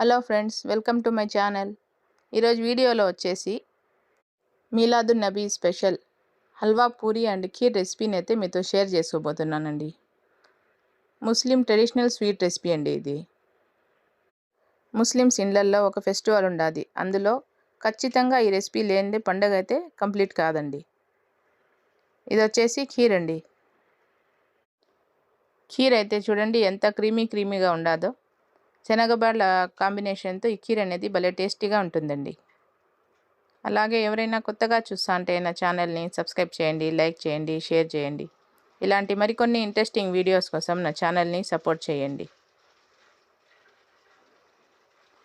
Hello friends welcome to my channel. ఈరోజు వీడియోలో వచ్చేసి మీలాదు నబీ స్పెషల్ హల్వా పూరి అండ్ ఖీర్ రెసిపీని అయితే మీతో షేర్ చేసుకోబోతున్నానండి. ముస్లిం ట్రెడిషనల్ స్వీట్ రెసిపీ అండి ఇది. ముస్లిమ్స్ ఇండ్లల్లో ఒక ఫెస్టివల్ ఉండాది. అందులో ఖచ్చితంగా ఈ రెసిపీ లేనిదే పండగ అయితే కంప్లీట్ కాదండి. ఇది వచ్చేసి ఖీర్ అండి ఖీర్ అయితే చూడండి ఎంత క్రీమీ క్రీమీగా ఉండాదో శనగబాళ్ళ కాంబినేషన్తో ఈ కీర్ అనేది భలే టేస్టీగా ఉంటుందండి. అలాగే ఎవరైనా కొత్తగా చూస్తా అంటే నా ఛానల్ని సబ్స్క్రైబ్ చేయండి లైక్ చేయండి షేర్ చేయండి. ఇలాంటి మరికొన్ని ఇంట్రెస్టింగ్ వీడియోస్ కోసం నా ఛానల్ని సపోర్ట్ చేయండి.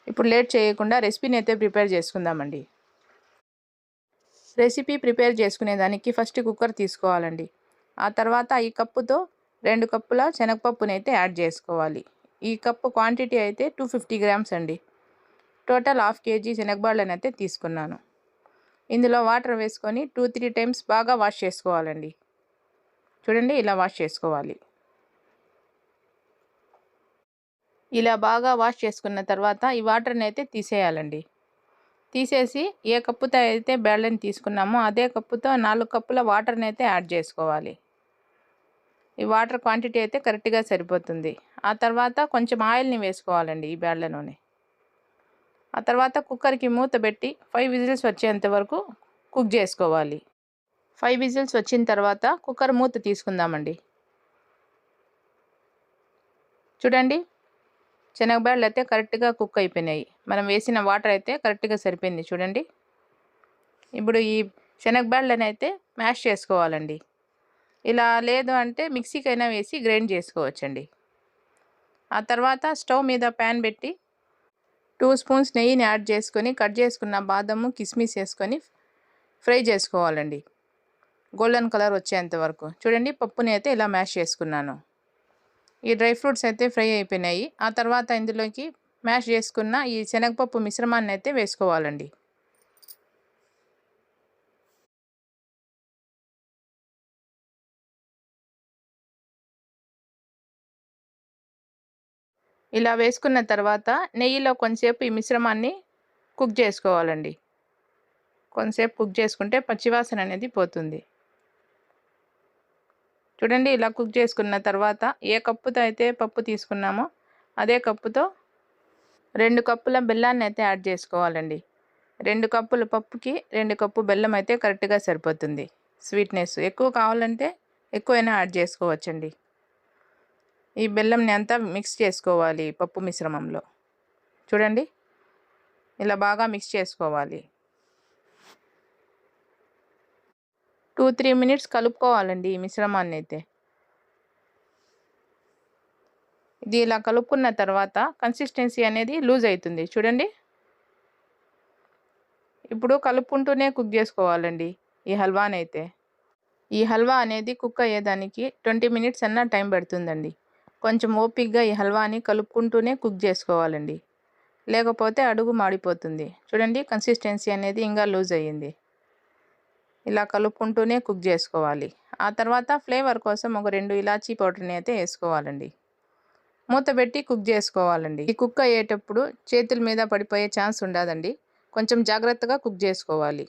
ఇప్పుడు లేట్ చేయకుండా రెసిపీని అయితే ప్రిపేర్ చేసుకుందామండి. రెసిపీ ప్రిపేర్ చేసుకునేదానికి ఫస్ట్ కుక్కర్ తీసుకోవాలండి. ఆ తర్వాత ఈ కప్పుతో రెండు కప్పుల శనగపప్పునైతే యాడ్ చేసుకోవాలి. ఈ కప్పు క్వాంటిటీ అయితే టూ ఫిఫ్టీ గ్రామ్స్ అండి. టోటల్ హాఫ్ కేజీ శనగబాళ్ళని అయితే తీసుకున్నాను. ఇందులో వాటర్ వేసుకొని టూ త్రీ టైమ్స్ బాగా వాష్ చేసుకోవాలండి. చూడండి ఇలా వాష్ చేసుకోవాలి. ఇలా బాగా వాష్ చేసుకున్న తర్వాత ఈ వాటర్ని అయితే తీసేయాలండి. తీసేసి ఏ కప్పుతో అయితే బేళ్ళని తీసుకున్నామో అదే కప్పుతో నాలుగు కప్పుల వాటర్ని అయితే యాడ్ చేసుకోవాలి. ఈ వాటర్ క్వాంటిటీ అయితే కరెక్ట్గా సరిపోతుంది. ఆ తర్వాత కొంచెం ఆయిల్ని వేసుకోవాలండి ఈ బ్యాడ్ల నూనె. ఆ తర్వాత కుక్కర్కి మూత పెట్టి ఫైవ్ విజిల్స్ వచ్చేంత వరకు కుక్ చేసుకోవాలి. ఫైవ్ విజిల్స్ వచ్చిన తర్వాత కుక్కర్ మూత తీసుకుందామండి. చూడండి శనగబేళ్ళు అయితే కరెక్ట్గా కుక్ అయిపోయినాయి. మనం వేసిన వాటర్ అయితే కరెక్ట్గా సరిపోయింది చూడండి. ఇప్పుడు ఈ శనగబేళ్ళని అయితే మ్యాష్ చేసుకోవాలండి. ఇలా లేదు అంటే మిక్సీకైనా వేసి గ్రైండ్ చేసుకోవచ్చండి. ఆ తర్వాత స్టవ్ మీద ప్యాన్ పెట్టి టూ స్పూన్స్ నెయ్యిని యాడ్ చేసుకొని కట్ చేసుకున్న బాదము కిస్మిస్ వేసుకొని ఫ్రై చేసుకోవాలండి. గోల్డెన్ కలర్ వచ్చేంత వరకు. చూడండి పప్పుని అయితే ఇలా మ్యాష్ చేసుకున్నాను. ఈ డ్రై ఫ్రూట్స్ అయితే ఫ్రై అయిపోయినాయి. ఆ తర్వాత ఇందులోకి మ్యాష్ చేసుకున్న ఈ శనగపప్పు మిశ్రమాన్ని అయితే వేసుకోవాలండి. ఇలా వేసుకున్న తర్వాత నెయ్యిలో కొంచెంసేపు ఈ మిశ్రమాన్ని కుక్ చేసుకోవాలండి. కొంతసేపు కుక్ చేసుకుంటే పచ్చివాసన అనేది పోతుంది. చూడండి ఇలా కుక్ చేసుకున్న తర్వాత ఏ కప్పుతో అయితే పప్పు తీసుకున్నామో అదే కప్పుతో రెండు కప్పుల బెల్లాన్ని అయితే యాడ్ చేసుకోవాలండి. రెండు కప్పుల పప్పుకి రెండు కప్పు బెల్లం అయితే కరెక్ట్గా సరిపోతుంది. స్వీట్నెస్ ఎక్కువ కావాలంటే ఎక్కువైనా యాడ్ చేసుకోవచ్చండి. ఈ బెల్లంని అంతా మిక్స్ చేసుకోవాలి పప్పు మిశ్రమంలో. చూడండి. ఇలా బాగా మిక్స్ చేసుకోవాలి. టూ త్రీ మినిట్స్ కలుపుకోవాలండి ఈ మిశ్రమాన్ని అయితే. ఇది ఇలా కలుపుకున్న తర్వాత కన్సిస్టెన్సీ అనేది లూజ్ అవుతుంది. చూడండి. ఇప్పుడు కలుపుకుంటూనే కుక్ చేసుకోవాలండి ఈ హల్వాని అయితే ఈ హల్వా అనేది కుక్ అయ్యేదానికి ట్వంటీ మినిట్స్ అన్న టైం పడుతుందండి. కొంచెం ఓపిక్గా ఈ హల్వాని కలుపుకుంటూనే కుక్ చేసుకోవాలండి. లేకపోతే అడుగు మాడిపోతుంది. చూడండి కన్సిస్టెన్సీ అనేది ఇంకా లూజ్ అయ్యింది. ఇలా కలుపుకుంటూనే కుక్ చేసుకోవాలి. ఆ తర్వాత ఫ్లేవర్ కోసం ఒక రెండు ఇలాచీ పౌడర్ని అయితే వేసుకోవాలండి. మూత పెట్టి కుక్ చేసుకోవాలండి. ఈ కుక్ అయ్యేటప్పుడు చేతుల మీద పడిపోయే ఛాన్స్ ఉండదండి. కొంచెం జాగ్రత్తగా కుక్ చేసుకోవాలి.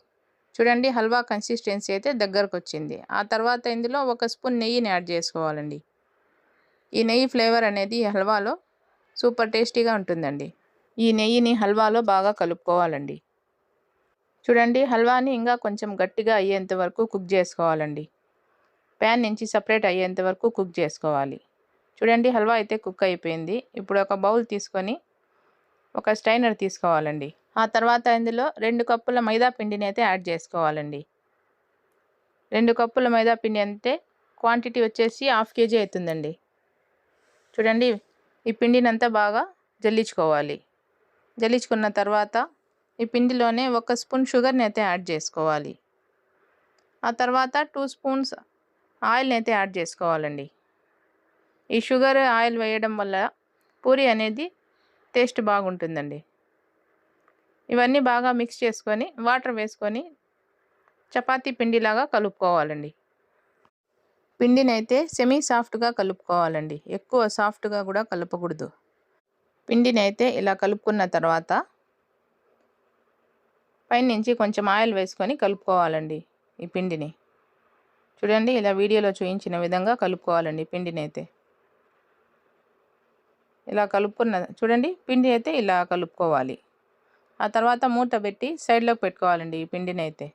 చూడండి హల్వా కన్సిస్టెన్సీ అయితే దగ్గరకు వచ్చింది ఆ తర్వాత ఇందులో ఒక స్పూన్ నెయ్యిని యాడ్ చేసుకోవాలండి. ఈ నెయ్యి ఫ్లేవర్ అనేది హల్వాలో సూపర్ టేస్టీగా ఉంటుందండి. ఈ నెయ్యిని హల్వాలో బాగా కలుపుకోవాలండి. చూడండి హల్వాని ఇంకా కొంచెం గట్టిగా అయ్యేంత వరకు కుక్ చేసుకోవాలండి. ప్యాన్ నుంచి సపరేట్ అయ్యేంత వరకు కుక్ చేసుకోవాలి. చూడండి హల్వా అయితే కుక్ అయిపోయింది. ఇప్పుడు ఒక బౌల్ తీసుకొని ఒక స్టైనర్ తీసుకోవాలండి. ఆ తర్వాత ఇందులో రెండు కప్పుల మైదా పిండిని అయితే యాడ్ చేసుకోవాలండి. రెండు కప్పుల మైదా పిండి అంటే క్వాంటిటీ వచ్చేసి హాఫ్ కేజీ అవుతుందండి. చూడండి ఈ పిండినంతా బాగా జల్లించుకోవాలి. జల్లించుకున్న తర్వాత ఈ పిండిలోనే ఒక స్పూన్ షుగర్ని అయితే యాడ్ చేసుకోవాలి. ఆ తర్వాత టూ స్పూన్స్ ఆయిల్ని అయితే యాడ్ చేసుకోవాలండి. ఈ షుగర్ ఆయిల్ వేయడం వల్ల పూరి అనేది టేస్ట్ బాగుంటుందండి. ఇవన్నీ బాగా మిక్స్ చేసుకొని వాటర్ వేసుకొని చపాతీ పిండిలాగా కలుపుకోవాలండి. పిండినైతే సెమీ సాఫ్ట్గా కలుపుకోవాలండి. ఎక్కువ సాఫ్ట్గా కూడా కలపకూడదు. పిండినైతే ఇలా కలుపుకున్న తర్వాత పైనుంచి కొంచెం ఆయిల్ వేసుకొని కలుపుకోవాలండి ఈ పిండిని. చూడండి ఇలా వీడియోలో చూపించిన విధంగా కలుపుకోవాలండి పిండిని అయితే ఇలా కలుపుకున్న చూడండి పిండి అయితే ఇలా కలుపుకోవాలి. ఆ తర్వాత మూట పెట్టి సైడ్లోకి పెట్టుకోవాలండి ఈ పిండిని అయితే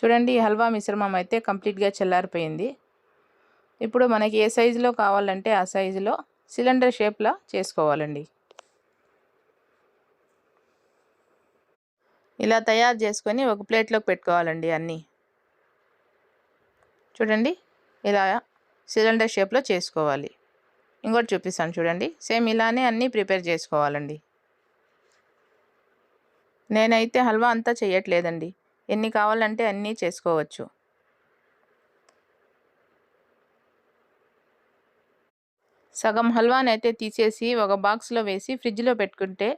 చూడండి హల్వా మిశ్రమం అయితే కంప్లీట్గా చల్లారిపోయింది. ఇప్పుడు మనకి ఏ సైజులో కావాలంటే ఆ సైజులో సిలిండర్ షేప్లో చేసుకోవాలండి. ఇలా తయారు చేసుకొని ఒక ప్లేట్లోకి పెట్టుకోవాలండి అన్నీ. చూడండి ఇలా సిలిండర్ షేప్లో చేసుకోవాలి. ఇంకోటి చూపిస్తాను చూడండి. సేమ్ ఇలానే అన్నీ ప్రిపేర్ చేసుకోవాలండి. నేనైతే హల్వా అంతా చేయట్లేదండి. ఎన్ని కావాలంటే అన్నీ చేసుకోవచ్చు. సగం హల్వాని అయితే తీసేసి ఒక బాక్స్లో వేసి ఫ్రిడ్జ్లో పెట్టుకుంటే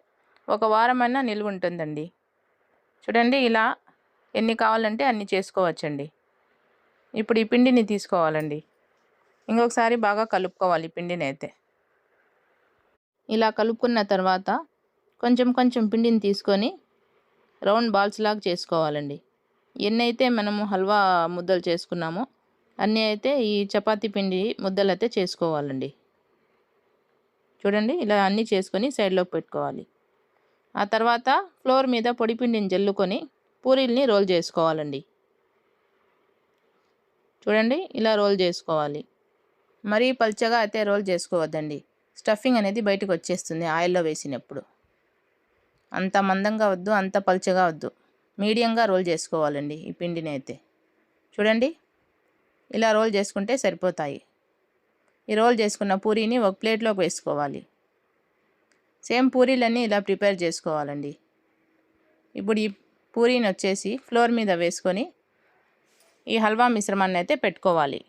ఒక వారమైనా నిల్వ ఉంటుందండి చూడండి ఇలా ఎన్ని కావాలంటే అన్ని చేసుకోవచ్చండి. ఇప్పుడు ఈ పిండిని తీసుకోవాలండి. ఇంకొకసారి బాగా కలుపుకోవాలి పిండిని అయితే ఇలా కలుపుకున్న తర్వాత కొంచెం కొంచెం పిండిని తీసుకొని రౌండ్ బాల్స్ లాగా చేసుకోవాలండి. ఎన్ని అయితే మనము హల్వా ముద్దలు చేసుకున్నామో అన్నీ అయితే ఈ చపాతీ పిండి ముద్దలు అయితే చేసుకోవాలండి. చూడండి ఇలా అన్నీ చేసుకొని సైడ్లోకి పెట్టుకోవాలి. ఆ తర్వాత ఫ్లోర్ మీద పొడిపిండిని జల్లుకొని పూరీల్ని రోల్ చేసుకోవాలండి. చూడండి ఇలా రోల్ చేసుకోవాలి. మరీ పల్చగా అయితే రోల్ చేసుకోవద్దండి. స్టఫింగ్ అనేది బయటకు వచ్చేస్తుంది ఆయిల్లో వేసినప్పుడు. అంత మందంగా వద్దు అంత పల్చగా వద్దు. మీడియంగా రోల్ చేసుకోవాలండి ఈ పిండిని అయితే. చూడండి ఇలా రోల్ చేసుకుంటే సరిపోతాయి. ఈ రోల్ చేసుకున్న పూరీని ఒక ప్లేట్లోకి వేసుకోవాలి. సేమ్ పూరీలన్నీ ఇలా ప్రిపేర్ చేసుకోవాలండి. ఇప్పుడు ఈ పూరీని వచ్చేసి ఫ్లోర్ మీద వేసుకొని ఈ హల్వా మిశ్రమాన్ని అయితే పెట్టుకోవాలి.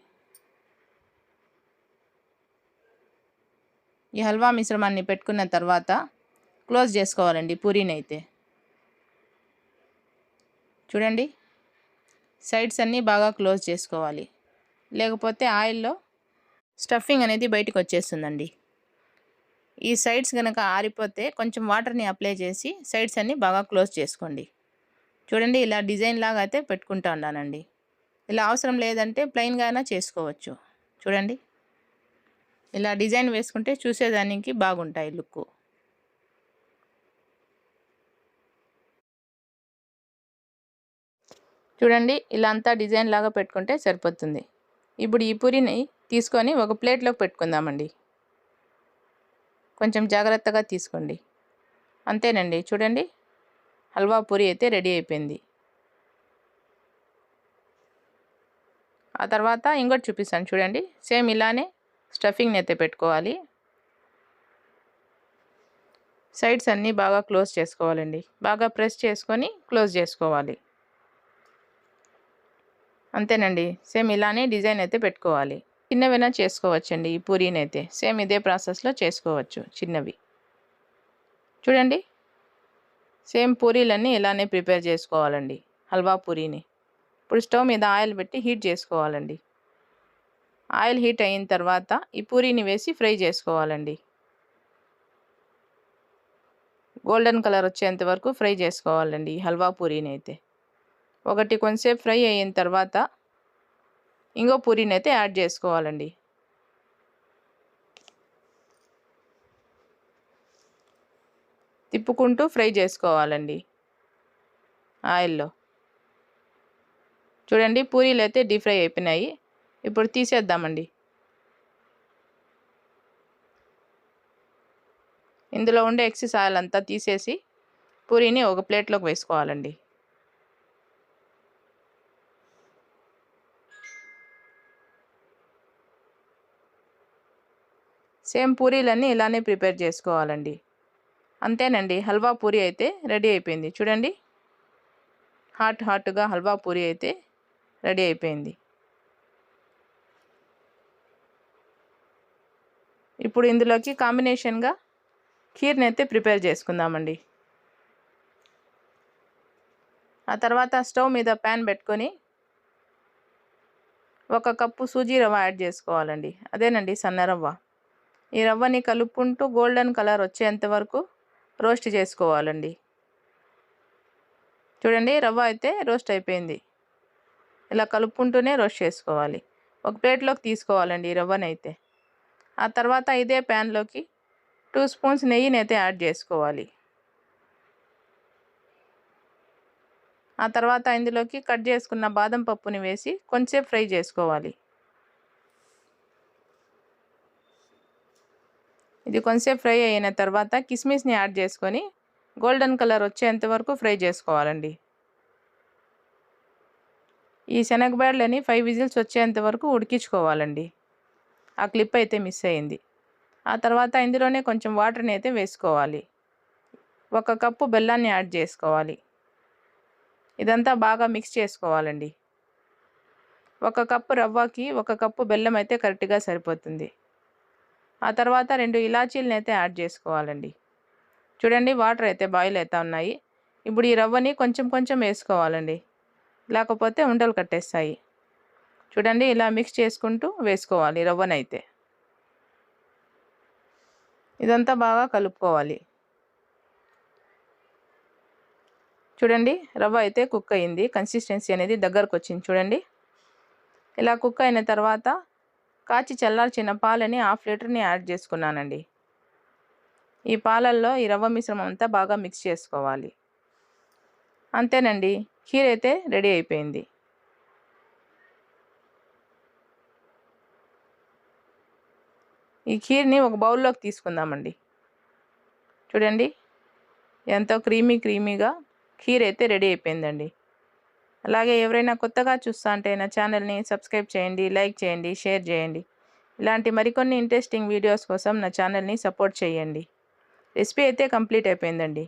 ఈ హల్వా మిశ్రమాన్ని పెట్టుకున్న తర్వాత క్లోజ్ చేసుకోవాలండి పూరీని అయితే. చూడండి సైడ్స్ అన్నీ బాగా క్లోజ్ చేసుకోవాలి. లేకపోతే ఆయిల్లో స్టఫింగ్ అనేది బయటకు వచ్చేస్తుందండి ఈ సైడ్స్ కనుక ఆరిపోతే కొంచెం వాటర్ని అప్లై చేసి సైడ్స్ అన్నీ బాగా క్లోజ్ చేసుకోండి. చూడండి ఇలా డిజైన్ లాగా అయితే పెట్టుకుంటా ఉన్నానండి. ఇలా అవసరం లేదంటే ప్లెయిన్గా అయినా చేసుకోవచ్చు. చూడండి. ఇలా డిజైన్ వేసుకుంటే చూసేదానికి బాగుంటాయి లుక్ చూడండి ఇలా అంతా డిజైన్ లాగా పెట్టుకుంటే సరిపోతుంది. ఇప్పుడు ఈ పూరిని తీసుకొని ఒక ప్లేట్లోకి పెట్టుకుందామండి. కొంచెం జాగ్రత్తగా తీసుకోండి. అంతేనండి. చూడండి. హల్వా పూరి అయితే రెడీ అయిపోయింది. ఆ తర్వాత ఇంకోటి చూపిస్తాను చూడండి. సేమ్ ఇలానే స్టఫింగ్ని అయితే పెట్టుకోవాలి. సైడ్స్ అన్నీ బాగా క్లోజ్ చేసుకోవాలండి. బాగా ప్రెస్ చేసుకొని క్లోజ్ చేసుకోవాలి. అంతేనండి. సేమ్ ఇలానే డిజైన్ అయితే పెట్టుకోవాలి. చిన్నవైనా చేసుకోవచ్చండి. ఈ పూరీని అయితే సేమ్ ఇదే ప్రాసెస్లో చేసుకోవచ్చు చిన్నవి. చూడండి. సేమ్ పూరీలన్నీ ఇలానే ప్రిపేర్ చేసుకోవాలండి. హల్వా పూరీని. ఇప్పుడు స్టవ్ మీద ఆయిల్ పెట్టి హీట్ చేసుకోవాలండి. ఆయిల్ హీట్ అయిన తర్వాత ఈ పూరీని వేసి ఫ్రై చేసుకోవాలండి. గోల్డెన్ కలర్ వచ్చేంత వరకు ఫ్రై చేసుకోవాలండి ఈ హల్వా పూరీని అయితే ఒకటి కొంచెంసేపు ఫ్రై అయిన తర్వాత ఇంకో పూరీని అయితే యాడ్ చేసుకోవాలండి. తిప్పుకుంటూ ఫ్రై చేసుకోవాలండి. ఆయిల్లో. చూడండి పూరీలు అయితే డీప్ ఫ్రై అయిపోయినాయి. ఇప్పుడు తీసేద్దామండి. ఇందులో ఉండే ఎక్సెస్ ఆయిల్ అంతా తీసేసి పూరీని ఒక ప్లేట్లోకి వేసుకోవాలండి. సేమ్ పూరీలన్నీ ఇలానే ప్రిపేర్ చేసుకోవాలండి. అంతేనండి హల్వా పూరి అయితే రెడీ అయిపోయింది. చూడండి. హాట్ హాట్గా హల్వా పూరి అయితే రెడీ అయిపోయింది. ఇప్పుడు ఇందులోకి కాంబినేషన్గా ఖీర్ని అయితే ప్రిపేర్ చేసుకుందామండి. ఆ తర్వాత స్టవ్ మీద ప్యాన్ పెట్టుకొని ఒక కప్పు సూజీ రవ్వ యాడ్ చేసుకోవాలండి. అదేనండి సన్న రవ్వ. ఈ రవ్వని కలుపుకుంటూ గోల్డెన్ కలర్ వచ్చేంత వరకు రోస్ట్ చేసుకోవాలండి. చూడండి రవ్వ అయితే రోస్ట్ అయిపోయింది. ఇలా కలుపుకుంటూనే రోస్ట్ చేసుకోవాలి. ఒక ప్లేట్లోకి తీసుకోవాలండి ఈ రవ్వనైతే. ఆ తర్వాత ఇదే ప్యాన్లోకి టూ స్పూన్స్ నెయ్యిని అయితే యాడ్ చేసుకోవాలి. ఆ తర్వాత ఇందులోకి కట్ చేసుకున్న బాదం పప్పుని వేసి కొంచెంసేపు ఫ్రై చేసుకోవాలి. ఇది కొంచెంసేపు ఫ్రై అయిన తర్వాత కిస్మిస్ని యాడ్ చేసుకొని గోల్డెన్ కలర్ వచ్చేంత వరకు ఫ్రై చేసుకోవాలండి. ఈ శనగబేడలని ఫైవ్ విజిల్స్ వచ్చేంత వరకు ఉడికించుకోవాలండి. ఆ క్లిప్ అయితే మిస్ అయింది. ఆ తర్వాత ఇందులోనే కొంచెం వాటర్ని అయితే వేసుకోవాలి. ఒక కప్పు బెల్లాన్ని యాడ్ చేసుకోవాలి. ఇదంతా బాగా మిక్స్ చేసుకోవాలండి. ఒక కప్పు రవ్వకి ఒక కప్పు బెల్లం అయితే కరెక్ట్గా సరిపోతుంది. ఆ తర్వాత రెండు ఇలాచీలను అయితే యాడ్ చేసుకోవాలండి. చూడండి వాటర్ అయితే బాయిల్ అవుతా ఉన్నాయి. ఇప్పుడు ఈ రవ్వని కొంచెం కొంచెం వేసుకోవాలండి. లేకపోతే ఉండలు కట్టేస్తాయి. చూడండి ఇలా మిక్స్ చేసుకుంటూ వేసుకోవాలి రవ్వనైతే. ఇదంతా బాగా కలుపుకోవాలి. చూడండి రవ్వ అయితే కుక్ అయింది. కన్సిస్టెన్సీ అనేది దగ్గరకు వచ్చింది చూడండి. ఇలా కుక్ అయిన తర్వాత కాచి చల్లార్చిన పాలని హాఫ్ లీటర్ని యాడ్ చేసుకున్నానండి. ఈ పాలల్లో ఈ రవ్వ మిశ్రమం అంతా బాగా మిక్స్ చేసుకోవాలి. అంతేనండి ఖీర్ అయితే రెడీ అయిపోయింది. ఈ ఖీర్ని ఒక బౌల్లోకి తీసుకుందామండి. చూడండి ఎంతో క్రీమీ క్రీమీగా ఖీర్ అయితే రెడీ అయిపోయిందండి. అలాగే ఎవరైనా కొత్తగా చూస్తా అంటే నా ఛానల్ని సబ్స్క్రైబ్ చేయండి లైక్ చేయండి షేర్ చేయండి. ఇలాంటి మరికొన్ని ఇంట్రెస్టింగ్ వీడియోస్ కోసం నా ఛానల్ని సపోర్ట్ చేయండి. రెసిపీ అయితే కంప్లీట్ అయిపోయిందండి.